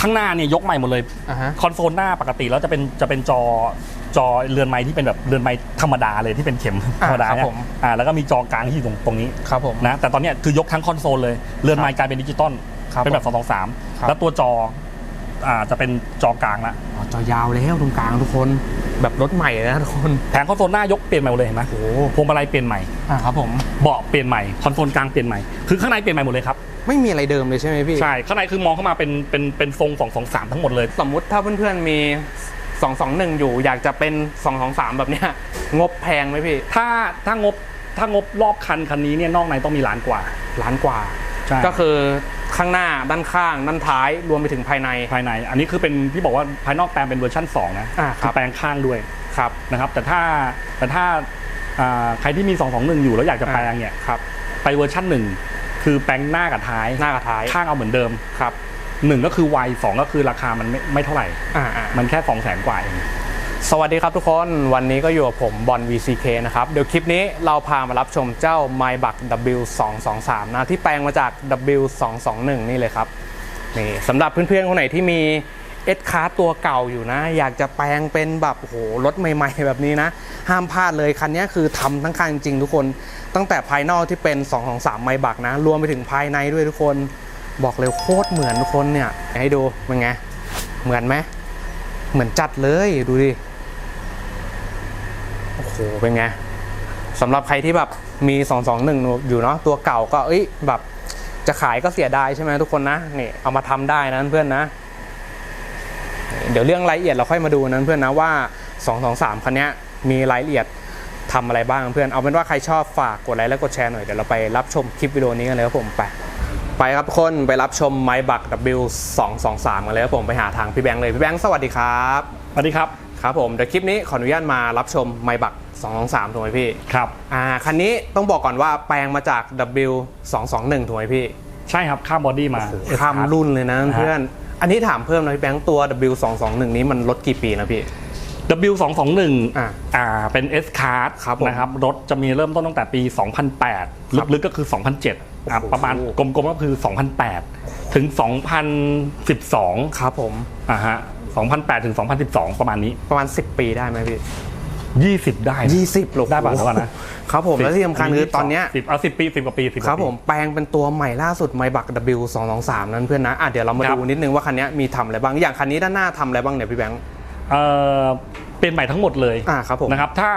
ข้างหน้าเนี่ยยกใหม่หมดเลยอ่าฮะ คอนโซลหน้าปกติแล้วจะเป็นจะเป็นจอจอเรือนไม้ที่เป็นแบบเรือนไม้ธรรมดาเลยที่เป็นเข็มธรรมดาครับเนี่ยผม อ่าแล้วก็มีจอกลางที่อยู่ตรงตรงนี้ครับผม นะแต่ตอนเนี้ยคือยกทั้งคอนโซลเลยเรือนไม้กลายเป็นดิจิตอลครับเป็นแบบผม223ครับ แล้วตัวจออ่าจะเป็นจอกลางละอ๋อจอยาวแล้วตรงกลางทุกคนแบบรถใหม่เลยนะทุกคนแผงคอนโซลหน้ายกเปลี่ยนใหม่หมดเลยเห็นไหมโอ้พวงมาลัยเปลี่ยนใหม่ อ่าครับผม เบาะเปลี่ยนใหม่คอนโซลกลางเปลี่ยนใหม่คือข้างในเปลี่ยนใหม่หมดเลยครับ ไม่มีอะไรเดิมเลยใช่ไหมพี่ใช่ข้างในคือมองเข้ามาเป็นเป็นเป็นทรง223 ทั้งหมดเลย สมมุติถ้าเพื่อนๆมี 221 อยู่ อยากจะเป็น 223 แบบเนี้ยงบแพงไหมพี่ ถ้าถ้างบถ้างบรอบคันคันนี้เนี่ยนอกในต้องมีล้านกว่าล้านกว่าใช่ก็คือข้างหน้าด้านข้างด้านท้ายรวมไปถึงภายในภายใน อันนี้คือเป็นที่บอกว่าภายนอกแปลงเป็นเวอร์ชัน2นะอ่าครับแปลงข้างด้วยครับนะครับแต่ถ้าแต่ถ้าอ่าใครที่มี 221 อยู่แล้วอยากจะแปลงเนี่ยครับไปเวอร์ชันหนึ่ง คือแปลงหน้ากับท้ายหน้ากับท้ายข้างเอาเหมือนเดิมครับหนึ่งก็คือไวสองก็คือราคามันไม่ไม่เท่าไหร่อ่าอ่ามันแค่2 0 0แสนกว่าเองสวัสดีครับทุกคนวันนี้ก็อยู่กับผมบอล VCK นะครับ เดี๋ยวคลิปนี้เราพามารับชมเจ้า m y b u c W223 นะที่แปลงมาจาก W221 นี่เลยครับนี่สำหรับเพื่อนๆคนไหนที่มี S c a r ตัวเก่าอยู่นะ อยากจะแปลงเป็นแบบโอ้โหรถใหม่ ๆ แบบนี้นะ ห้ามพลาดเลยคันนี้คือทำทั้งคันจริงๆทุกคน ตั้งแต่ภายนอกที่เป็น223 m y b u c นะ รวมไปถึงภายในด้วยทุกคนบอกเลยโคตรเหมือนทุกคนเนี่ย ให้ดูเป็นไง เหมือนไหมเหมือนจัดเลยดูดิ โอ้โห เป็นไงสำหรับใครที่แบบมี 221 อยู่เนาะตัวเก่าก็เอ้ยแบบจะขายก็เสียดายใช่ไหมทุกคนนะนี่เอามาทำได้นะเพื่อนนะ เดี๋ยวเรื่องรายละเอียดเราค่อยมาดูนะเพื่อนนะว่า 223 คันนี้มีรายละเอียด ทำอะไรบ้างเพื่อนเอาเป็นว่าใครชอบฝากกดไลค์และกดแชร์หน่อยเดี๋ยวเราไปรับชมคลิปวิดีโอนี้กันเลยครับผมไปไปครับทุกคนไปรับชมไมบัก W223 กันเลยครับผมไปหาทางพี่แบงค์เลยพี่แบงค์สวัสดีครับสวัสดีครับครับผมเดี๋ยวคลิปนี้ขออนุญาตมารับชมไมบัก223ถูกไหมพี่ครับอ่าคันนี้ต้องบอกก่อนว่าแปลงมาจาก W221 ถูกไหมพี่ ใช่ครับข้ามบอดี้มาข้าม S-Class รุ่นเลยนะเพื่อน อันนี้ถามเพิ่มนะพี่แบงค์ตัว W221 นี้มันลดกี่ปีนะพี่ W221 อ่าอ่าเป็น S Card ครับผมนะครับรถจะมีเริ่มต้นตั้งแต่ปี 2008ครับลึกๆก็คือ 2007อะโอ้โห ประมาณกลมๆก็คือ 2008 ถึง 2012ครับผมอ่าฮะ2008 ถึง 2012 ประมาณนี้ ประมาณ 10 ปีได้ไหมพี่20 ได้20หรอได้ป่ะเดี๋ยวก่อนนะ ครับผม แล้วที่สำคัญคือตอนเนี้ย10เอา10ปี10กว่าปี10กว่าปีครับผมแปลงเป็นตัวใหม่ล่าสุดไมบัก W223 นั้นเพื่อนนะอะเดี๋ยวเรามาครับ ดูนิดนึงว่าคันนี้มีทำอะไรบ้าง อย่างคันนี้ด้านหน้าทำอะไรบ้างเนี่ยพี่แบงค์ เอ่อเป็นใหม่ทั้งหมดเลยอ่าครับผมนะครับถ้า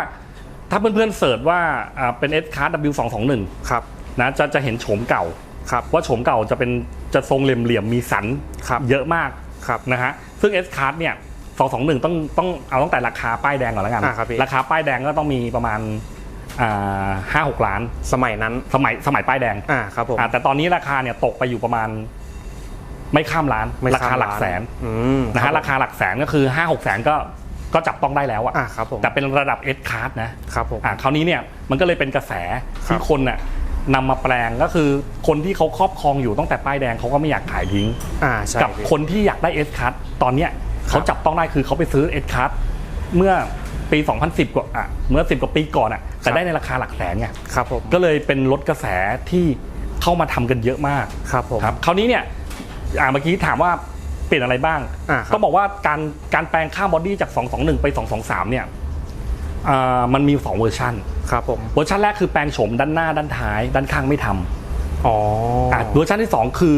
ถ้าเพื่อนๆเสิร์ชว่าอ่าเป็น S Card W221 ครับนะจะจะเห็นโฉมเก่าครับว่าโฉมเก่าจะเป็นจะทรงเหลี่ยมๆมีสันครับเยอะมากครับนะฮะซึ่ง S Card เนี่ย221 ต้องต้องเอาตั้งแต่ราคาป้ายแดงก่อนแล้วกันอ่าครับพี่ ราคาป้ายแดงก็ต้องมีประมาณอ่าห้าหกล้าน สมัยนั้นสมัยสมัยป้ายแดงอ่าครับผม อ่าแต่ตอนนี้ราคาเนี่ยตกไปอยู่ประมาณ ไม่ข้ามล้านไม่ราคาหลักแสนอืมนะฮะราคาหลักแสนก็คือ 5 6 แสนก็ก็จับต้องได้แล้วอะอ่าครับผมแต่เป็นระดับ S Card นะครับผม อ่าคราวนี้เนี่ยมันก็เลยเป็นกระแสครัที่บคนน่ะนำมาแปลงก็คือคนที่เขาครอบครองอยู่ตั้งแต่ป้ายแดงเขาก็ไม่อยากขายทิ้ง อ่าใช่กับพี่ คนที่อยากได้ S Card ตอนเนี้ยเขาจับต้องได้คือเขาไปซื้อ S Card เมื่อปี 2010 กว่าอะเมื่อ 10 กว่าปีก่อนอะแต่ได้ในราคาหลักแสนไงครับผมก็เลยเป็นรถกระแสที่เข้ามาทำกันเยอะมากครับผม ครับคราวนี้เนี่ย อ่าเมื่อกี้ถามว่าเปลี่ยนอะไรบ้างอ่าครับ ต้องบอกว่าการการแปลงข้ามบอดี้จาก 221 ไป 223 เนี่ยอ่ามันมี 2 เวอร์ชันครับผม เวอร์ชันแรกคือแปลงโฉมด้านหน้าด้านท้าย ด้านข้างไม่ทำ อ๋อ อะเวอร์ชันที่ 2 คือ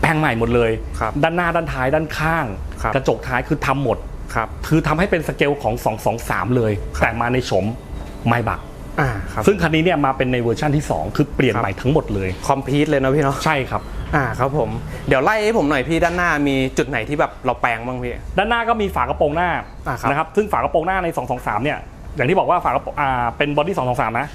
แปลงใหม่หมดเลย ครับด้านหน้าด้านท้ายด้านข้าง ครับ กระจกท้ายคือทำหมด ครับ คือทำให้เป็นสเกลของ 223 เลย แต่มาในโฉมไมบัก อ่า ครับ ซึ่งคันนี้เนี่ยมาเป็นในเวอร์ชันที่ 2 คือเปลี่ยนครับ ใหม่ทั้งหมดเลย คอมพีทเลยนะพี่เนาะ ใช่ครับ อ่าครับผมเดี๋ยวไล่ให้ผมหน่อยพี่ด้านหน้ามีจุดไหนที่แบบเราแปลงบ้างพี่ ด้านหน้าก็มีฝากระโปรงหน้าอ่าครับ นะครับซึ่งฝากระโปรงหน้าใน 223 เนี่ย อย่างที่บอกว่าฝากระโปรงอ่าเป็นบอดี้223 นะ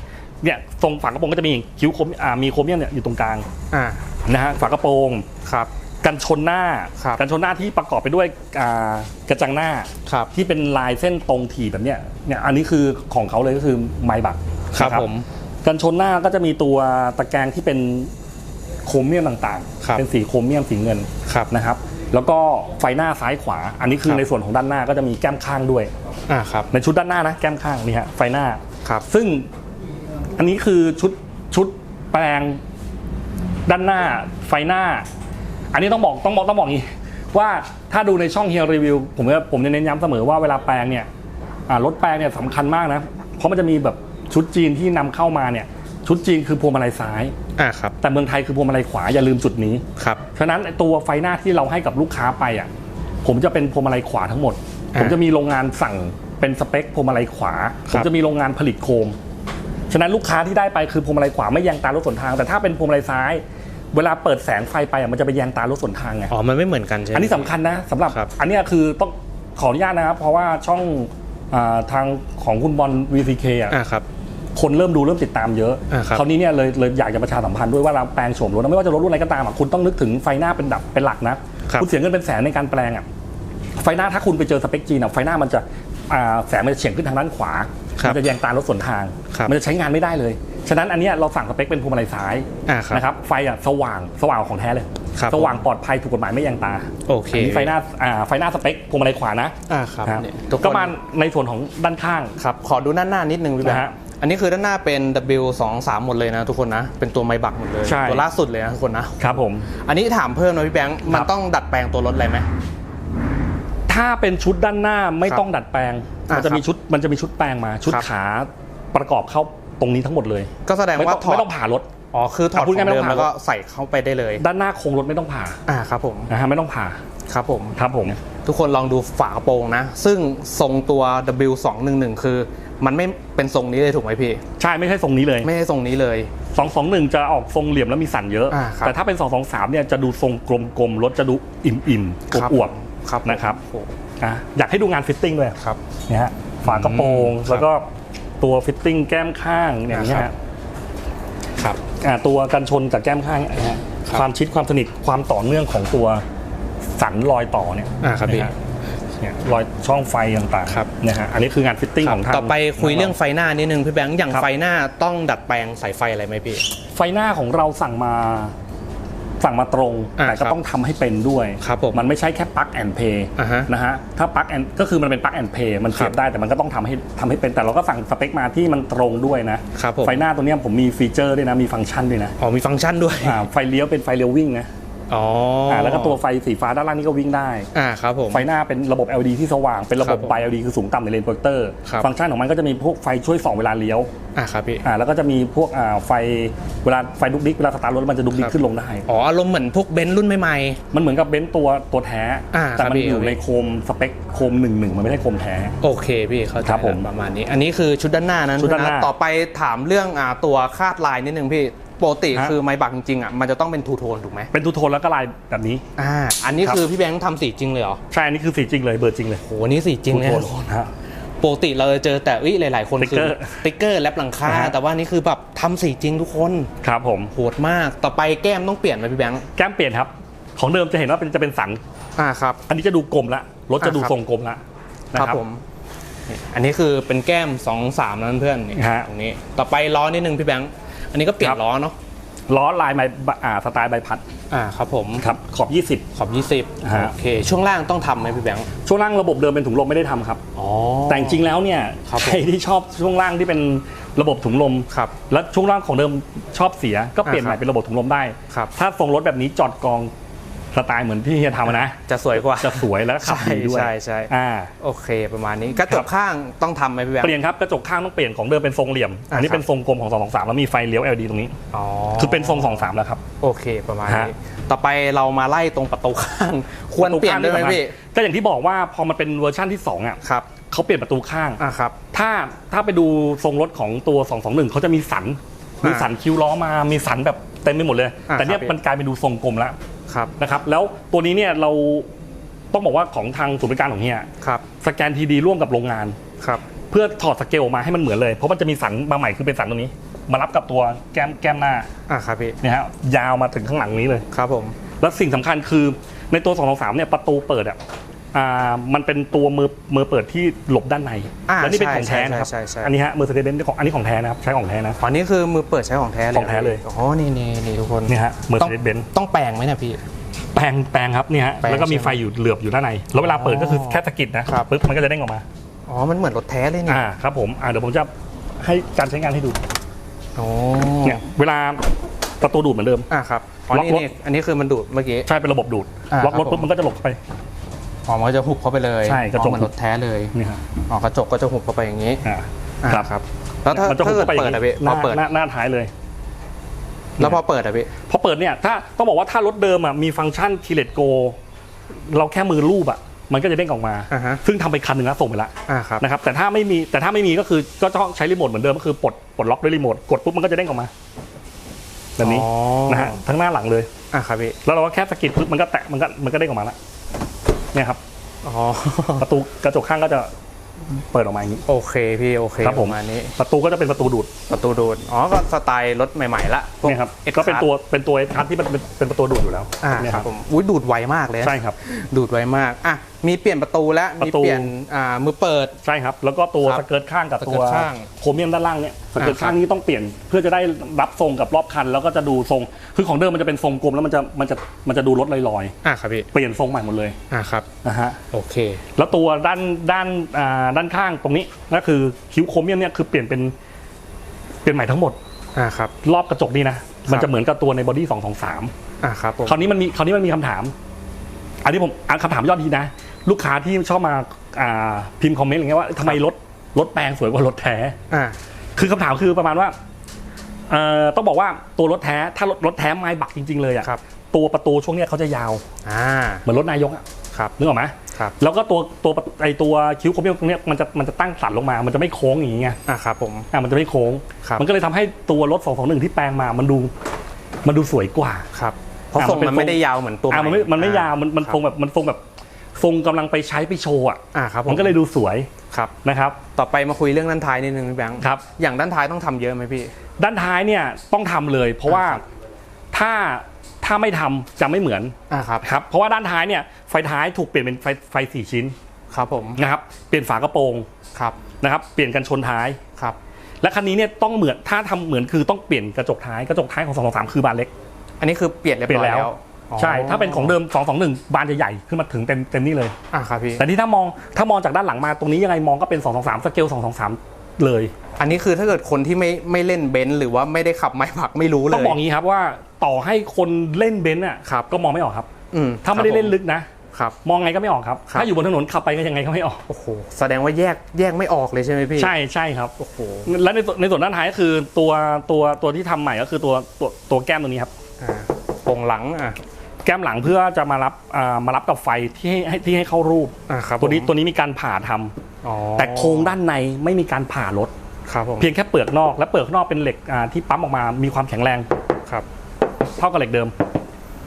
เนี่ยทรงฝากระโปรงก็จะมีคิ้วโครมอ่ามีโครเมียมเนี่ยอยู่ตรงกลางอ่านะฮะฝากระโปรงครับ กันชนหน้า ครับ กันชนหน้าที่ประกอบไปด้วยอ่ากระจังหน้าครับ ที่เป็นลายเส้นตรงถี่แบบเนี้ยเนี่ยอันนี้คือของเขาเลยก็คือไมบักครับนะผม กันชนหน้าก็จะมีตัวตะแกรงที่เป็น โครเมียมต่างครับ ๆ เป็นสีโครเมียมสีเงินครับ นะครับ แล้วก็ไฟหน้าซ้ายขวา อันนี้คือครับ ในส่วนของด้านหน้าก็จะมีแก้มข้างด้วย อ่าครับในชุดด้านหน้านะแก้มข้างนี่ฮะไฟหน้า ครับซึ่งอันนี้คือชุดชุดแปลงด้านหน้าไฟหน้า อันนี้ต้องบอกต้องบอกต้องบอกอย่างนี้ ว่าถ้าดูในช่องเฮียรีวิวผมจะผมจะเน้นย้ำเสมอว่าเวลาแปลงเนี่ยอ่ารถแปลงเนี่ยสำคัญมากนะ เพราะมันจะมีแบบชุดจีนที่นำเข้ามาเนี่ย ชุดจีนคือพวงมาลัยซ้าย อ่าครับ แต่เมืองไทยคือพวงมาลัยขวาอย่าลืมจุดนี้ ครับ ฉะนั้นไอ้ตัวไฟหน้าที่เราให้กับลูกค้าไปอะผมจะเป็นพวงมาลัยขวาทั้งหมดอ่าผมจะมีโรงงานสั่งเป็นสเปคพวงมาลัยขวาคผรับมจะมีโรงงานผลิตโคม ฉะนั้นลูกค้าที่ได้ไปคือพวงมาลัยขวาไม่แยงตารถสวนทาง แต่ถ้าเป็นพวงมาลัยซ้าย เวลาเปิดแสงไฟไปอะมันจะไปแยงตารถสวนทางไง อ๋อ มันไม่เหมือนกันใช่ไหมอันนี้สำคัญนะสำหรับครับ อันเนี้ยคือต้องขออนุญาตนะครับ เพราะว่าช่องอาทางของคุณบอล VCK อะอ่าครับ คนเริ่มดูเริ่มติดตามเยอะอ่าครับคราวนี้เนี่ยเลยเลยอยากจะประชาสัมพันธ์ด้วยว่าเราแปลงโฉมรถนะไม่ว่าจะรถรุ่นไหนก็ตามอะคุณต้องนึกถึงไฟหน้าเป็นดับเป็นหลักนะครับณเสียเงินเป็นแสนในการแปลงอะไฟหน้าถ้าคุณไปเจอสเปคจีนอะไฟหน้ามันจะอ่าแสงมันจะเฉียงขึ้นทางด้านขวาครับมัจะแยงตารถสวนทางครับมันจะใช้งานไม่ได้เลย ฉะนั้นอันเนี้ยเราสั่งสเปคเป็นพวงมาลัยซ้ายอ่าครับนะครับ ไฟอะสว่างสว่างของแท้เลยครับสว่างปลอดภัยถูกกฎหมายไม่แยงตา โอเคอันนี้ไฟหน้าอ่าไฟหน้าสเปคพวงมาลัยขวานะอ่าครับครับเนี่ยทุกคนก็มาในส่วนของด้านข้าง ครับ ขอดูด้านหน้านิดนึงพี่แบงนะฮะค์ อันนี้คือด้านหน้าเป็น W23 หมดเลยนะทุกคนนะ เป็นตัวไมบักหมดเลย ใช่ ตัวล่าสุดเลยนะทุกคนนะ ครับผม อันนี้ถามเพิ่มนะพี่แบงค์ มันครับต้องดัดแปลงตัวรถอะไรไหม ถ้าเป็นชุดด้านหน้าไม่ครับต้องดัดแปลง อ่ามันจะมีชุดมันจะมีชุดแปลงมาชุดครับ ขาประกอบเข้าตรงนี้ทั้งหมดเลยก็แสดงไม่ว่าต้องถอด ไม่ต้องผ่ารถ อ๋อ คือถอดอะพูดของ่ายงๆไม่เดิต้มองผ่าแล้วก็ใส่เข้าไปได้เลย ด้านหน้าโครงรถไม่ต้องผ่าอ่า ครับผม นะฮะไม่ต้องผ่าครับผม ครับผม ทุกคนลองดูฝากระโปรงนะ ซึ่งทรงตัว W211 คือ มันไม่เป็นทรงนี้เลยถูกไหมพี่ ใช่ไม่ใช่ทรงนี้เลย ไม่ใช่ทรงนี้เลย 221 จะออกทรงเหลี่ยมแล้วมีสันเยอะ อ่าครับแต่ถ้าเป็น 223 เนี่ยจะดูทรงกลมๆรถจะดูอิ่มๆครับ อวบครับๆนะครับโอ้อะอยากให้ดูงานฟิตติ้งด้วยครับ เนี่ยฮะฝากระโปรงอืมแล้วก็ตัวฟิตติ้งแก้มข้างเนี่ยอย่างเงี้ยครัฮะบ ครับ อ่าตัวกันชนจากแก้มข้างเนี่ยฮะครับ ความชิดความสนิทความต่อเนื่องของตัวสันรอยต่อเนี่ยอ่าครับพี่ นะฮะ เนี่ยรอยช่องไฟต่างๆครับเนี่ยฮะอันนี้คืองานฟิตติ้งของทางต่อไปคุยเรื่องไฟหน้านิดนึงพี่แบงค์อย่างครับไฟหน้าต้องดัดแปลงใส่ไฟอะไรไหมพี่ ไฟหน้าของเราสั่งมาสั่งมาตรง อ่าแต่ก็ครับต้องทำให้เป็นด้วยครับผมมันไม่ใช่แค่ปลั๊กแอนเพย์อ่าฮะนะฮะถ้าปลั๊กแอนก็คือมันเป็นปลั๊กแอนเพย์มันเสียบครับได้แต่มันก็ต้องทำให้ทำให้เป็นแต่เราก็สั่งสเปคมาที่มันตรงด้วยนะครับผม ไฟหน้าตัวเนี้ยผมมีฟีเจอร์ด้วยนะมีฟังก์ชันด้วยนะอ๋อมีฟังก์ชันด้วย อ่าไฟเลี้ยวเป็นไฟเลี้ยววิ่งนะ อ๋ออ่าแล้วก็ตัวไฟสีฟ้าด้านล่างนี่ก็วิ่งได้ อ่าครับผม ไฟหน้าเป็นระบบ LED ที่สว่าง เป็นระบบ ครับผมไบ LED คือสูงต่ำในเลนโปรเจคเตอร์ ครับ ฟังก์ชันของมันก็จะมีพวกไฟช่วยส่องเวลาเลี้ยว อ่าครับพี่ อ่าแล้วก็จะมีพวกอ่าไฟเวลาไฟดุกดิกเวลาสตาร์ทรถมันจะดุกดิคกรับ ขึ้นลงได้ อ๋ออารมณ์เหมือนพวกเบนซ์รุ่นใหม่ มันเหมือนกับเบนซ์ตัวตัวแท้ อ่าแต่ครับมันพี่ อยู่ครับในโคมสเปคโคมหนึ่งหนึ่งมันไม่ได้โคมแท้ ๆ โอเคพี่เข้าใจครับผมแล้วประมาณนี้ อันนี้คือชุดด้านหน้านั้นชุดด้านหน้าะต่อไปถามเรื่องอ่าตัวคาดลายนิดนึงพี่ ปกติฮะ คือไมบักจริงๆอะมันจะต้องเป็นทูโทนถูกไหมเป็นทูโทนแล้วก็ลายแบบนี้ อ่าอันนี้ครับ คือพี่แบงค์ทำสีจริงเลยเหรอใช่อันนี้คือสีจริงเลยเบอร์จริงเลยโหอันนี่สีจริงทูเลยโทนะนทุกคนฮะ ปกติเราจะเจอแต่อุ้ยหลาย ๆ คนสติ๊กคืเกออร์สติ๊กเกอร์แลบหลังคานะฮะ แต่ว่านี่คือแบบทำสีจริงทุกคนครับผมโหดมากต่อไปแก้มต้องเปลี่ยนไหมพี่แบงค์แก้มเปลี่ยนครับ ของเดิมจะเห็นว่าเป็นจะเป็นสันอ่าครับ อันนี้จะดูกลมละรถจะดูอ่าครับ ทรงกลมละนะคครัรับบ ผมนี่อันนี้คือเป็นแก้ม2อสามนั้นเพื่อนนี่ฮะ ตรงนี้ต่อไปล้อนิดนึงพี่แบงค์ อันนี้ก็เปลี่ยครันบล้อเนาะล้อลายใบอ่าสไตล์ใบพัดอ่าครับผมครับขอบขอบ 20ฮะโอเค ช่วงล่างต้องทำไหมพี่แบงค์20ช่วงล่างระบบเดิมเป็นถุงลมไม่ได้ทำครับอ๋อแต่จริงๆแล้วเนี่ยครับผมใครที่ชอบช่วงล่างที่เป็นระบบถุงลมครับแล้วช่วงล่างของเดิมชอบเสีย ก็เปลี่ยนอ่าใหครับม่เป็นระบบถุงลมได้ครับถ้าทรงรถแบบนี้จอดกอง สไตล์เหมือนที่เฮียทำอะนะ จะสวยกว่าจะสวยแล้วก็ขับใช่ดีด้วยใช่ใช่อ่าโอเคประมาณนี้กระจครักบข้างต้องทำไหมพี่แบงค์เปลี่ยนครับกระจกข้างต้องเปลี่ยนของเดิมเป็นทรงเหลี่ยมอ่าอันนี้ครับเป็นทรงกลมของ223แล้วมีไฟเลี้ยว LED ตรงนี้อ๋อคือเป็นทรง23แล้วครับโอเคประมาณนี้ฮะต่อไปเรามาไล่ตรงประตูข้าง ควรเปลี่ยนด้วยไหมพี่ก็อย่างที่บอกว่าพอมันเป็นเวอร์ชั่นที่2อะครับเขาเปลี่ยนประตูข้างอะครับถ้าถ้าไปดูทรงรถของตัว 221เขาจะมีสันมีอ่าสันคิ้วล้อมามีสันแบบเต็มไปหมดเลยอ่าแต่เนี่ยครับมันกลายเป็นดูทรงกลมแล้ว ครับนะครับแล้วตัวนี้เนี่ยเราต้องบอกว่าของทางศูนย์บริการของเฮียครับสแกนทีดีร่วมกับโรงงานครับเพื่อถอดสเกลออกมาให้มันเหมือนเลย เพราะมันจะมีสันมาใหม่คือเป็นสันตรงนี้ มารับกับตัวแก้มแก้มหน้าอะครับพี่เนี่ยฮะยาวมาถึงข้างหลังนี้เลยครับผม แล้วสิ่งสำคัญคือในตัว223เนี่ยประตูเปิดอะ อ่ามันเป็นตัวมือมือเปิดที่หลบด้านในอ่าแล้วนี่เป็นใช่ของแท้นะครับใช่ใช่ใช่อันนี้ฮะมือเซเดนของอันนี้ของแท้นะครับใช้ของแท้นะอันนี้คือมือเปิดใช้ของแท้เลยของแท้เลยอ๋อนี่นี่นี่ทุกคนเนี่ยฮะ Mercedes ต้อง Benz ต้องแปลงไหมเนะพี่ แปลงแปลงครับเนี่ยฮะแปลงแล้วก็มีใช่ไหมไฟอยู่เหลือบอยู่ด้านในแล้วเวลาเปิดก็คือแค่สะกิดนะครับ ปึ๊บมันก็จะเด้งออกมาอ๋อ มันเหมือนรถแท้เลยนี่อ่าครับผมอ่าเดี๋ยวผมจะให้การใช้งานให้ดูโอ้เนี่ยเวลาประตูดูดเหมือนเดิม อ่าครับอ๋อล็อกนี่รถ นี่อันนี้คือมันดูดเมื่อกี้ ใช่เป็นระบบดูดอ่าล็อกรถครับผม ปุ๊บมันก็จะหลบเข้าไป อ๋อมันก็จะหุบเข้าไปเลยใช่กระจก อ๋อเหมันรถแท้เลยนี่ฮะอ๋อกระจกก็จะหุบเข้าไปอย่างนี้อ่า อ่าครับ ครับ แล้วถ้ามันจะถ้าหุบเกิดเข้าไปอเปิย่าดงอะนี้พี่หพอเปิดน้าหน้าหน้าท้ายเลย แล้วพอเปิดอะพี่ พอเปิดเนี่ยถ้าต้องบอกว่าถ้ารถเดิมอะมีฟังก์ชันทีเลตโกเราแค่มือรูปอะมันก็จะเด้งออกมา อ่าฮะ ซึ่งทำไปคันหนึ่งแล้วส่งไปละอ่าครับ นะครับแต่ถ้าไม่มีแต่ถ้าไม่มีก็คือก็ต้องใช้รีโมทเหมือนเดิมก็คือปลดปลดล็อกด้วยรีโมทกดปุ๊บมันก็จะเด้งออกมาแบบนี้อ๋อ นะฮะทั้งหน้าหลังเลย อ่าครับพี่ แล้วเราก็แค่สะกิดปุ๊บมันก็แตะมันก็มันก็เด้งออกมาละ เนี่ยครับอ๋อประตูกระจกข้างก็จะเปิดออกมาอย่างนี้ โอเคพี่โอเคครับผมปะมาณนี้ประตูก็จะเป็นประตูดูดประตูดูดอ๋อก็สไตล์รถใหม่ๆละพวกเนี่ยครับ X ก็เป็น Card ตัวเป็นตัวคันที่มันเป็นเป็นประตูดูดอยู่แล้วอ่าเนี่ยคครัรับบผมอุ้ยดูดไวมากเลยนะใช่ครับ ดูดไวมากอะ มีเปลี่ยนประตูแล้วประมีตูเปลี่ยนอ่ามือเปิด ใช่ครับ แล้วก็ตัวครับสเกิร์ตข้างกับสตัเกิวร์ตข้างโครเมียมด้านล่างเนี่ยสเกิร์ตอ่าครับ ข้างนี้ต้องเปลี่ยนเพื่อจะได้รับทรงกับรอบคัน แล้วก็จะดูทรง คือของเดิมมันจะเป็นทรงกลมแล้วมันจะมันจะมันจะดูรถลอยอ่าครับพี่ๆเปลี่ยนทรงใหม่หมดเลยอ่าครับ นะฮะ โอเค แล้วตัวด้านด้านอ่าด้านข้างตรงนี้ก็คือคิ้วโครเมียมเนี่ยคือเปลี่ยนเป็นเปลี่ยนใหม่ทั้งหมด อ่าครับ รอบกระจกนี่นะ มันจะเหมือนกับตัวในบอดี้สองสองสามอ่าครับผม คราวนี้มันมีคราวนี้มันมีคำถาม อันนี้ผมอะคำถามยอดดีนะ ลูกค้าที่ชอบมาอ่าพิมพ์คอมเมนต์อย่างเงี้ยว่าทำไมรถรถแปลงสวยกว่ารถแท้ อ่า คือคำถามคือประมาณว่าเอ่อต้องบอกว่าตัวรถแท้ถ้ารถรถแท้ไม้บักจริง ๆ เลยอะครับตัวประตูช่วงเนี้ยเขาจะยาวอ่า เหมือนรถนายกอะครับ นึกออกไหมครับ แล้วก็ตัวตัวไอตัวคิ้วโครเมียมตรงเนี้ยมันจะมันจะตั้งสันลงมา มันจะไม่โค้งอย่างเงี้ยอ่าครับผม อะมันจะไม่โค้ง ครับ มันก็เลยทำให้ตัวรถ221ที่แปลงมามันดูมันดูสวยกว่า ครับ เพราะอะทรงมันเป็น มันไม่ได้ยาวเหมือนตัวอะมันไม่มันไม่ยาวมันมันครับทรงแบบมันทรงแบบ ทรงกำลังไปใช้ไปโชว์อะอ่าครับผมมันก็เลยดูสวยครับนะครับต่อไปมาคุยเรื่องด้านท้ายนิดนึงพี่แบงค์ครับอย่างด้านท้ายต้องทำเยอะไหมพี่ ด้านท้ายเนี่ยต้องทำเลย เพราะว่าถ้าถ้าไม่ทำจะไม่เหมือนอ่าครับครับเพราะว่าด้านท้ายเนี่ยไฟท้ายถูกเปลี่ยนเป็นไฟไฟสี่ชิ้นครับผมนะครับเปลี่ยนฝากระโปรงครับนะครับเปลี่ยนกันชนท้ายครับและคันนี้เนี่ยต้องเหมือนถ้าทำเหมือนคือต้องเปลี่ยนกระจกท้ายกระจกท้ายของ223คือบานเล็ก อันนี้คือเปลี่ยนเรียบเปลี่ยร้อนยแล้วแล้วอ๋อ ใช่ถ้าเป็นของเดิม221บานจะใหญ่ขึ้นมาถึงเต็มเต็มนี่เลยอ่าครับพี่แต่ที่ถ้ามองถ้ามองจากด้านหลังมาตรงนี้ยังไงมองก็เป็น 223สเกล223 เลย อันนี้คือถ้าเกิดคนที่ไม่ไม่เล่นเบนซ์หรือว่าไม่ได้ขับไม้ผักไม่รู้เลยต้องบอกงี้ครับว่าต่อให้คนเล่นเบนซ์อะครับก็มองไม่ออกครับอืมถ้าไม่ได้เล่นลึกนะครับมองไงก็ไม่ออกครับครับ ถ้าอยู่บนถนนขับไปก็ยังไงก็ไม่ออกโอ้โหแสดงว่าแยกแยกไม่ออกเลยใช่ไหมพี่ ใช่ใช่ครับโอ้โหและในส่วนในส่วนด้านท้ายก็คือตัวตัวตัวที่ทำใหม่ก็คือตัวตัวตัวแก้มตรงนี้ครับอ่าโปร่งหลังอะ แก้มหลังเพื่อจะมารับอ่ามารับกับไฟที่ให้ให้ที่ให้เข้ารูป อ่าครับตัวนี้ผมตัวนี้มีการผ่าทำอ๋อแต่โครงด้านในไม่มีการผ่ารถ ครับผมเพียงแค่เปลือกนอกและเปลือกนอกเป็นเหล็กอ่าที่ปั๊มออกมามีความแข็งแรงครับเท่ากับเหล็กเดิม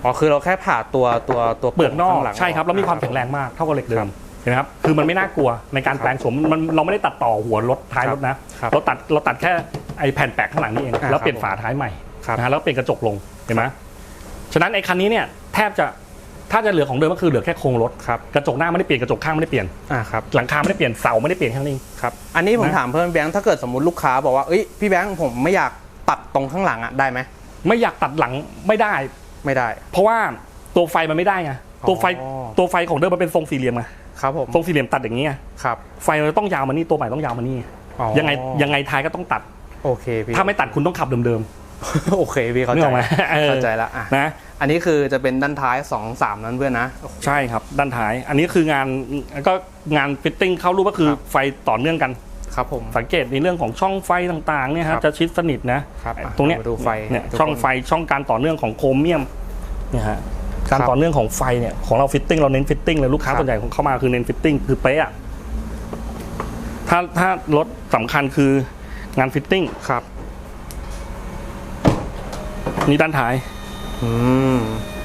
อ๋อคือเราแค่ผ่าตัวตัวตัวเปลือกนอกข้างหลัง ใช่ครับแล้วมีความแข็งแรงมากเท่ากับเหล็กเดิมเห็นไหมครับคือมันไม่น่ากลัวในการแปลงโฉมมันเราไม่ได้ตัดต่อหัวรถท้ายรถนะครับเราตัดเราตัดแค่ไอ้แผ่นแปะข้างหลังนี่เองอ่าแล้วเปลี่ยนครับฝาท้ายใหม่ครับ นะฮะแล้วเปลี่ยนกระจกลงเห็นไหมฉะนั้นไอ้คันนี้เนี่ย แทบจะถ้าจะเหลือของเดิมก็คือเหลือแค่โครงรถครับกระจกหน้าไม่ได้เปลี่ยนกระจกข้างไม่ได้เปลี่ยนอ่าครับหลังคาไม่ได้เปลี่ยนเสาไม่ได้เปลี่ยนแค่นั้นเองครับอันนี้ผมนะถามเพิ่มพี่แบงค์ถ้าเกิดสมมติลูกค้าบอกว่าเอ้ยพี่แบงค์ผมไม่อยากตัดตรงข้างหลังอะได้ไหมไม่อยากตัดหลังไม่ได้ไม่ได้ เพราะว่าตัวไฟมันไม่ได้ไงตัวไฟอ๋อตัวไฟของเดิมมันเป็นทรงสี่เหลี่ยมไงครับผมทรงสี่เหลี่ยมตัดอย่างนี้ไงครับไฟมันต้องยาวมานี่ตัวใหม่ต้องยาวมานี่อ๋อยังไงยังไงท้ายก็ต้องตัดโอเคพี่ถ้าไม่ตัดคุณต้องขับเดิม โอเคพี่ๆเข้านึกใจออกไหมเออเข้าใจแล้วอะนะอันนี้คือจะเป็นด้านท้าย2อสามนั้นเพื่อนนะ ใช่ครับด้านท้าย อันนี้คืองานก็งานฟิตติ้งเข้ารูปก็คือครับไฟต่อเนื่องกันครับผมสังเกตในเรื่องของช่องไฟต่างๆเนี่ยครัฮะบจะชิดสนิทนะครับอะตรงเนี้ยมาดูไฟเนี่ยทุกคนช่องไฟช่องการต่อเนื่องของโครเมียมเนี่ยฮะการครับต่อเนื่องของไฟเนี่ยของเราฟิตติ้งเราเน้นฟิตติ้งเลยลูกค้าครับส่วนใหญ่ของเข้ามาคือเน้นฟิตติ้งคือเป๊ะอะถ้าถ้ารถสำคัญคืองานฟิตติ้งครับ นี่ด้านท้าย อืม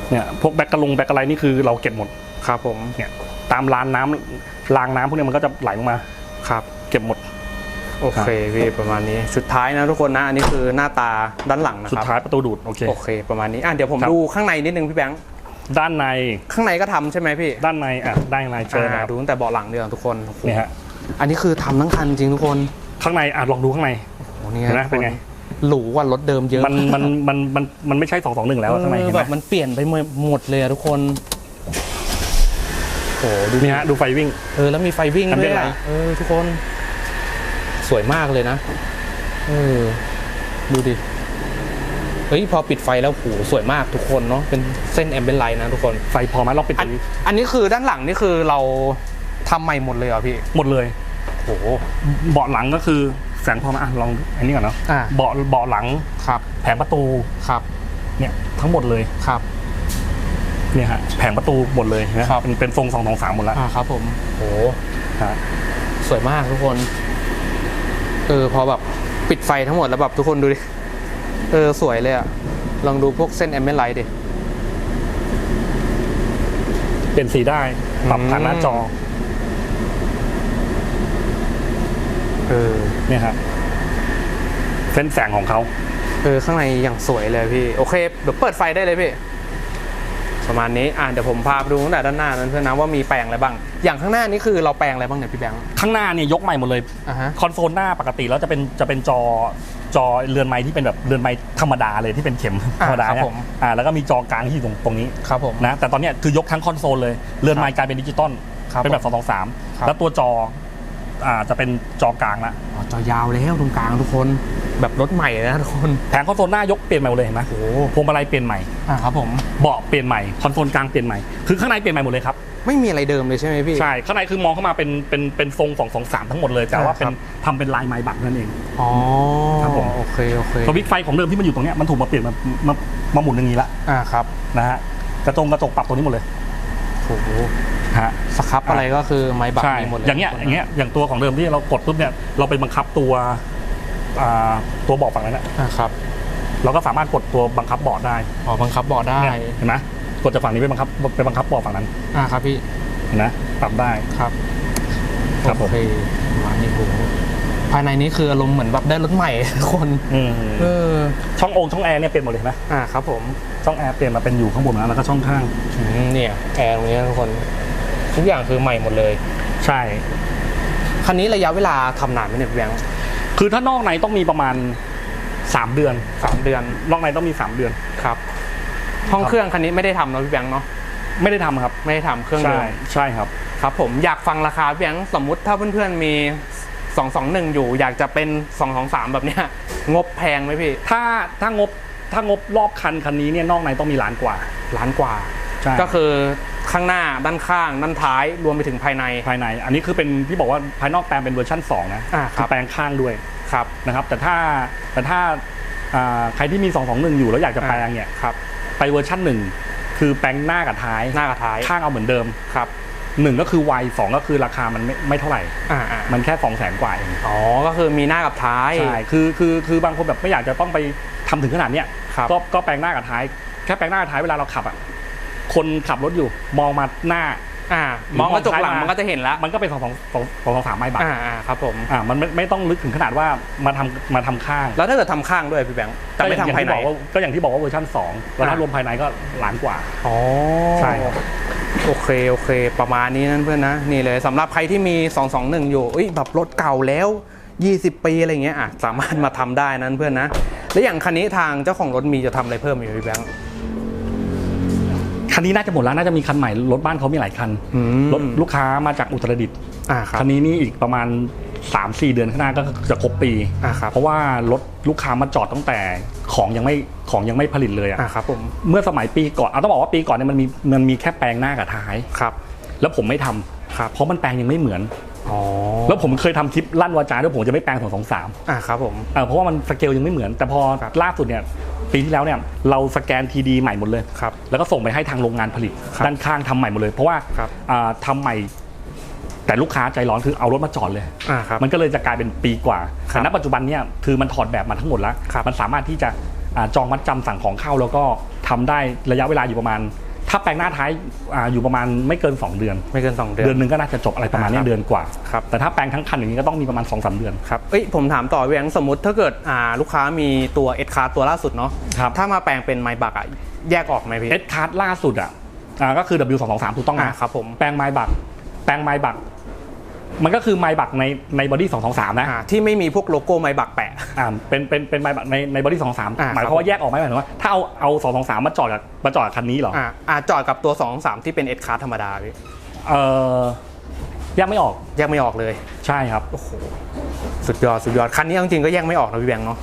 เนี่ยพวกแบ็กกระลงแบ็กอะไรนี่คือเราเก็บหมดครับผมเนี่ยตามรานน้ำรางน้ำพวกเนี้ยมันก็จะไหลลงมา ครับ เก็บหมด โอเคพี่ประมาณนี้สุดท้ายนะทุกคนนะอันนี้คือหน้าตาด้านหลังนะสุดครับท้ายประตูดูดโอเค โอเค ประมาณนี้อะเดี๋ยวผมครับ ดูข้างในนิดนึงพี่แบงค์ด้านในข้างในก็ทำใช่ไหมพี่ด้านในอะด้านในเจอนะอ่าครับดูตั้งแต่เบาะหลังเดียวทุกคนโอ้โหเนี่ยฮะอันนี้คือทำทั้งคันจริงทุกคนข้างในอะลองดูข้างใน โอ้โหนี่เห็นไหมทุกคเป็นไง หรูกว่ารถเดิมเยอะมันมันมันมันมันไม่ใช่สองสองหนึ่งแล้วข้างในเอเห็อนไหแบมบมันเปลี่ยนไปหมดเลยอะทุกคนโอ้โหดูนี่ฮะดูไฟวิ่ง เออแล้วมีไฟวิ่งทำด้ได้วยไรอะเออทุกคน สวยมากเลยนะเออดูดิเฮ้ยพอปิดไฟแล้วโหสวยมากทุกคนเนาะเป็นเส้นแอมเบนไลท์นะทุกคน ไฟพอไหมลองปิดอันดูอันนี้คือด้านหลังนี่คือเราทำใหม่หมดเลยเหรอพี่หมดเลย โหเบาะหลังก็คือ แสงพอไหมาอะลองอันนี้ก่อนเนาะอ่า เบาะเบาะหลังครับแผงประตูครับเนี่ยทั้งหมดเลยครับ เนี่ยฮะแผงประตูหมดเลยนะครับ เป็นเป็นทรงสองสองสามหมดแล้วอ่าครับ ผมโหฮะสวยมากทุกคนเออพอแบบปิดไฟทั้งหมดแล้วแบบทุกคนดูดิเออสวยเลยอะลองดูพวกเส้นแอมเบนไลท์ดิ เปลี่ยนสีได้ปรับผ่านหน้าจอ เออเนี่ยฮะเส้นแสงของเขาเออข้างในอย่างสวยเลยพี่ โอเคเดี๋ยวเปิดไฟได้เลยพี่ประมาณนี้อ่าเดี๋ยวผมพาไปดูตั้งแต่ด้านหน้านั้นเพื่อนนะว่ามีแปลงอะไรบ้าง อย่างข้างหน้านี่คือเราแปลงอะไรบ้างเนี่ยพี่แบงค์ข้างหน้าเนี่ยยกใหม่หมดเลยอ่าฮะคอนโซลหน้าปกติแล้วจะเป็นจะเป็นจอจอเรือนไม้ที่เป็นแบบเรือนไม้ธรรมดาเลยที่เป็นเข็มธรรมดาครับเนี่ยผมอ่าแล้วก็มีจอกลางที่อยู่ตรงตรงนี้ครับผมนะแต่ตอนเนี้ยคือยกทั้งคอนโซลเลยเรือนไม้กลายเป็นดิจิตอลครับเป็นแบบผม2 2ครับ3แล้วตัวจอ อ่าจะเป็นจอกลางละอ๋อจอยาวแล้วตรงกลางทุกคนแบบรถใหม่เลยนะทุกคนแผงคอนโซลหน้ายกเปลี่ยนใหม่หมดเลยเห็นไหมโอ้พวงมาลัยเปลี่ยนใหม่อ่าครับผมเบาะเปลี่ยนใหม่คอนโซลกลางเปลี่ยนใหม่คือข้างในเปลี่ยนใหม่หมดเลยครับไม่มีอะไรเดิมเลยใช่ไหมพี่ใช่ข้างในคือมองเข้ามาเป็นเป็นเป็นทรง2 2 3ทั้งหมดเลยแต่ว่าเป็นครับทำเป็นลายไม้บักนั่นเองอ๋อครับผมโอเคโอเคสวิตช์ไฟของเดิมที่มันอยู่ตรงเนี้ยมันถูกมาเปลี่ยนมามามาหมุนอย่างนี้ละอ่าครับนะฮะกระจงกระจกปรับตัวนี้หมดเลยโอ้โห ฮะสครับอะไรก็คือไม้บักใช่มีหมดเลยอย่างเงี้ยอย่างเงี้ยอย่างตัวของเดิมที่เรากดปุ๊บเนี่ยเราไปบังคับตัวอ่าตัวเบาะฝั่งนั้นนะอ่าครับเราก็สามารถกดตัวบังคับเบาะได้อ๋อบังคับเบาะได้เนี่ยเห็นไหมกดจากฝั่งนี้ไปบังคับไปบังคับเบาะฝั่งนั้นอ่าครับพี่เห็นไหมปรับได้ ครับครับผม โอเคมานี่โหภายในนี้คืออารมณ์เหมือนแบบได้รถใหม่ ทุกคนอืมเออช่องโองช่องแอร์เนี่ยเปลี่ยนหมดเลยเห็นไหมอ่าครับผมช่องแอร์เปลี่ยนมาเป็นอยู่ข้างบนนะแล้วก็ช่องข้าง อืมเนี่ยแอร์ตรงนี้นะทุกคน ทุกอย่างคือใหม่หมดเลย ใช่ คันนี้ระยะเวลาทำนานไหมเนี่ยพี่แบงค์คือถ้านอกในต้องมีประมาณ 3 เดือน สามเดือนนอกในต้องมี 3 เดือน ครับ ห้องครับเครื่องคันนี้ไม่ได้ทำเนอะพี่แบงค์เนาะไม่ได้ทำครับ ไม่ได้ทำเครื่องเดิใช่มใช่ครับ ครับ ผมอยากฟังราคาพี่แบงค์สมมุติถ้าเพื่อนๆมี 221 อยู่ อยากจะเป็น 223 แบบเนี้ยงบแพงไหมพี่ถ้าถ้างบถ้างบรอบคันคันนี้เนี่ยนอกในต้องมีล้านกว่า ล้านกว่าใช่ ก็คือข้างหน้าด้านข้าง ด้านท้ายรวมไปถึงภายใน ภายใน อันนี้คือเป็นที่บอกว่าภายนอกแปลงเป็นเวอร์ชัน2นะอ่าครับแปลงข้างด้วยครับนะครับ แต่ถ้าแต่ถ้าอ่าใครที่มี 221 อยู่แล้วอยากจะแปลงเนี่ยครับ ไปเวอร์ชัน1คือแปลงหน้ากับท้ายหน้ากับท้ายข้างเอาเหมือนเดิมครับหนึ่งก็คือไวสองก็คือราคามันไม่ไม่เท่าไหร่ อ่าอ่ามันแค่สองแสนกว่าเองอ๋อก็คือมีหน้ากับท้าย ใช่คือคือคือบางคนแบบไม่อยากจะต้องไปทำถึงขนาดเนี้ยครับ ก็ก็แปลงหน้ากับท้ายแค่แปลงหน้ากับท้ายเวลาเราขับอะ คนขับรถอยู่มองมาหน้าอ่ามองกระจกหลังมันก็จะเห็นแล้ว มันก็เป็นสองสองสองสองสองสามไม้บาทอ่าอ่าครับผมอ่ามันไม่ไม่ต้องลึกถึงขนาดว่ามาทำมาทำข้าง แล้วถ้าเกิดทำข้างด้วยพี่แบงค์แต่ไม่ก็อย่ทำภายที่ในบอกว่าก็อย่างที่บอกว่าเวอร์ชันสองแล้วถ้าอ่ารวมภายในก็ล้านกว่าอ๋อใช่ครับโอเคโอเค ประมาณนี้นั่นเพื่อนนะนี่เลยสำหรับใครที่มี 221 อยู่เอ้ยแบบรถเก่าแล้ว 20 ปีอะไรเงี้ยอะสามารถมาทำได้นั่นเพื่อนนะ แล้วอย่างคันนี้ทางเจ้าของรถมีจะทำอะไรเพิ่มอยู่พี่แบงค์ คันนี้น่าจะหมดแล้วน่าจะมีคันใหม่รถบ้านเขามีหลายคันอืม รถลูกค้ามาจากอุตรดิตถ์อ่าครับ คันนี้นี่อีกประมาณ 3-4 เดือนข้างหน้าก็จะครบปี อ่าครับ เพราะว่ารถลูกค้ามาจอดตั้งแต่ของยังไม่ของยังไม่ผลิตเลยอะอ่าครับผมเมื่อสมัยปีก่อนเอาต้องบอกว่าปีก่อนเนี่ยมันมีมันมีแค่แปลงหน้ากับท้าย ครับ แล้วผมไม่ทำครับ เพราะมันแปลงยังไม่เหมือนอ๋อ แล้วผมเคยทำคลิปลั่นวาจาด้วยผมจะไม่แปลงสองสองสามอ่าครับผมเพราะว่ามันสเกลยังไม่เหมือน แต่พอครับล่าสุดเนี่ยปีที่แล้วเนี่ยเราสแกนทีดีใหม่หมดเลยครับแล้วก็ส่งไปให้ทางโรงงานผลิตครับด้านข้างทำใหม่หมดเลย เพราะว่าครับอ่าทำใหม่แต่ลูกค้าใจร้อนคือเอารถมาจอดเลยอ่าครับมันก็เลยจะกลายเป็นปีกว่าครัแต่บณปัจจุบันเนี่ยคือมันถอดแบบมาทั้งหมดแล้วครับมันสามารถที่จะอ่าจองมัดจำสั่งของเข้าแล้วก็ทำได้ระยะเวลาอยู่ประมาณ ถ้าแปลงหน้าท้ายอาอยู่ประมาณไม่เกิน 2 เดือน ไม่เกิน 2 เดือน เดือนหนึ่งก็น่าจะจบอะไรประมาณเนี้ครัยบเดือนกว่า ครับ แต่ถ้าแปลงทั้งคันอย่างนี้ก็ต้องมีประมาณ2อสเดือน ครับ เอ้ยผมถามต่อพี่แบงค์สมมติถ้าเกิดอ่าลูกค้ามีตัวเอ c คาตัวล่าสุดเนาะครับ ถ้ามาแปลงเป็นไมบักอะแยกออกไหมพี่ เอสคาร์ดล่าสุดอะอ่าก็คือ W 2 2 3 ถูกต้องอ่านะครับผม แปลงไมบักแปลงไมบัก มันก็คือไมบักในในบอดี้2 2 3นะ อ่าที่ไม่มีพวกโลโก้ไมบักแปะ อ่าเป็นเป็นเป็นไมบักในในบอดี้2อ่า3หมายความว่าแยกออกไหมหมายถึงว่าถ้าเอาเอา2 2 3มาจอดกับมาจอดกับคันนี้เหรออ่าอ่าจอดกับตัว2 3ที่เป็นเอ c คาธรรมดาพี่เออแยกไม่ออกแยกไม่ออกเลยใช่ครับ โอ้โหสุดยอดสุดยอดคันนี้เอาจริงๆก็แยกไม่ออกนะพี่แบงค์เนาะ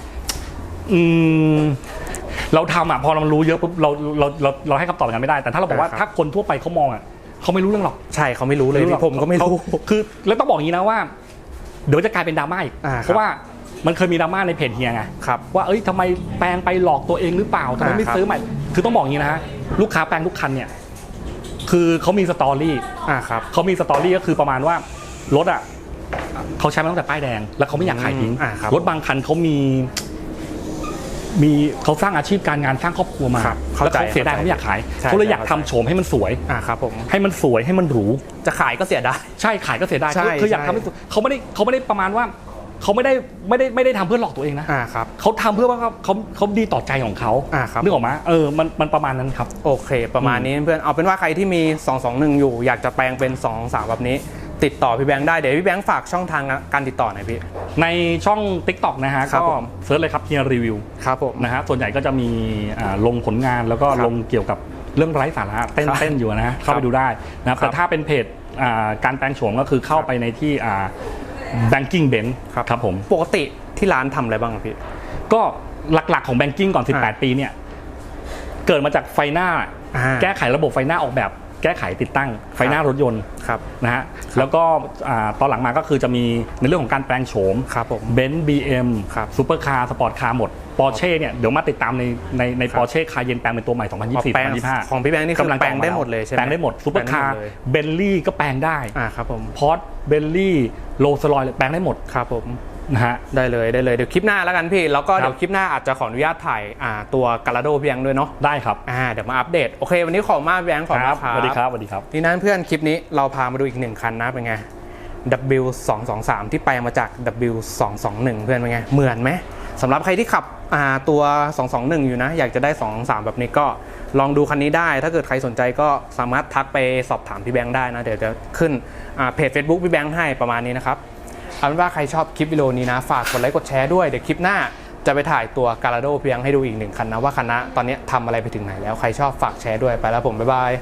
อืมเราทำอะพอเรารู้เยอะปุ๊บเราเราเราเราให้คำตอบอย่างนั้นไม่ได้แต่ถ้าเราบอกว่าอ่าครับ ถ้าคนทั่วไปเขามองอะ เขาไม่รู้เรื่องหรอกใช่เขาไม่รู้เลยหรอพี่ผมก็ไม่รู้เขาคือ แล้วต้องบอกอย่างนี้นะว่า เดี๋ยวจะกลายเป็นดราม่าอีกอ่าครับเพราะว่ามันเคยมีดราม่าในเพจเฮียไงครับว่าเอ้ยทำไมแปลงไปหลอกตัวเองหรือเปล่าทำไมไม่อ่าครับซื้อใหม่ คือต้องบอกอย่างนี้นะฮะลูกค้าแปลงทุกคันเนี่ยคือเขามีสตอรี่อ่าครับเขามีสตอรี่ก็คือประมาณว่ารถอะเขาใช้มาตั้งแต่ป้ายแดง แล้วเขาไม่อยากขายทิ้งอ่าครับรถบางคันเขามี มีเขาสร้างอาชีพการงานสร้างครอบครัวมาครับเข้าแล้วใจเขาเสียดายเข้าใจเขาไม่อยากขายใช่เขาเลยอยากเข้าทำใจ โฉมให้มันสวย อ่าครับผม ให้มันสวยให้มันหรู จะขายก็เสียดาย ใช่ขายก็เสียดายใช่คือคืออยากใช่ ทำให้สวยเขาไม่ได้เขาไม่ได้ประมาณว่า เขาไม่ได้ไม่ได้ไม่ได้ทำเพื่อหลอกตัวเองนะอ่าครับ เขาทำเพื่อว่าเขาเขาเขาดีต่อใจของเขาอ่าครับ นึกออกไหมเออมันมันประมาณนั้นครับ โอเค ประมาณนี้เพื่อนเอาเป็นว่าใครที่มี 221 อยู่ อยากจะแปลงเป็น 2 3 แบบนี้ ติดต่อพี่แบงค์ได้เดี๋ยวพี่แบงค์ฝากช่องทางการติดต่อหน่อยพี่ ในช่อง Tik t o อกนะฮะครับก็ผม เซิร์ชเลยครับเฮียรีวิวครับผม นะฮะส่วนใหญ่ก็จะมีอ่าลงผลงานแล้วก็ครับลงเกี่ยวกับเรื่องไร้สาระเต้นครับเต้นอยู่นะฮะเข้าครัไปบดูได้นะครับครับแต่ถ้าเป็นเพจอ่าการแปลงโฉมก็คือเข้าไปในที่อ่า banking bench ครับ ครับผม ปกติที่ร้านทำอะไรบ้างอะพี่ ก็หลักๆของ banking ก่อน อ่า18 ปีเนี่ย เกิดมาจากไฟหน้า อ่าแก้ไขระบบไฟหน้าออกแบบ แก้ไขติดตั้งไฟหน้ารถยนต์ครับนะฮะแล้วก็อ่าตอนหลังมาก็คือจะมีในเรื่องของการแปลงโฉมครับผมเบนซ์บีเอ็มครับซูเปอร์คาร์สปอร์ตคาร์หมดปอร์เช่เนี่ยเดี๋ยวมาติดตามในในในครับปอร์เช่คาเยนแปลงเป็นตัวใหม่ 2024แปลง2025 ของพี่แบงค์นี่คืกำลัองแปลงได้หมดเลยใช่ไหมแปลงได้หมดซูเปอร์คาร์แปลงได้หมดเลยเบนลี่ก็แปลงได้อ่าครับผมพอร์ตเบนลี่โรลส์รอยแปลงได้หมดครับผม นะฮะได้เลยได้เลยเดี๋ยวคลิปหน้าแล้วกันพี่ แล้วก็ครับเดี๋ยวคลิปหน้าอาจจะขออนุญาตถ่ายอ่าตัวกาลาโดพี่แบงค์ด้วยเนาะได้ครับอ่าเดี๋ยวมาอัปเดต โอเค วันนี้ขอบคุณมากพี่แบงค์ขอบคุณมากครับสวัสดีครับสวัสดีครับทีนั้นเพื่อนคลิปนี้เราพามาดูอีกหนึ่งคันนะเป็นไง W 2 2 3 ที่แปลงมาจาก W 2 2 1 เพื่อนเป็นไงเหมือนไหมสำหรับใครที่ขับอ่าตัว 221 อยู่นะ อยากจะได้ 223 แบบนี้ก็ลองดูคันนี้ได้ ถ้าเกิดใครสนใจก็สามารถทักไปสอบถามพี่แบงค์ได้นะ เดี๋ยวจะขึ้นอ่าเพจ Facebook พี่แบงค์ให้ประมาณนี้นะครับ เอาเป็นว่าใครชอบคลิปวิดีโอนี้นะ ฝากกดไลค์กดแชร์ด้วย เดี๋ยวคลิปหน้าจะไปถ่ายตัวการาโดเพียงให้ดูอีกหนึ่งคันนะว่าคันนะตอนนี้ทำอะไรไปถึงไหนแล้วใครชอบฝากแชร์ด้วยไปแล้วผมบ๊ายบาย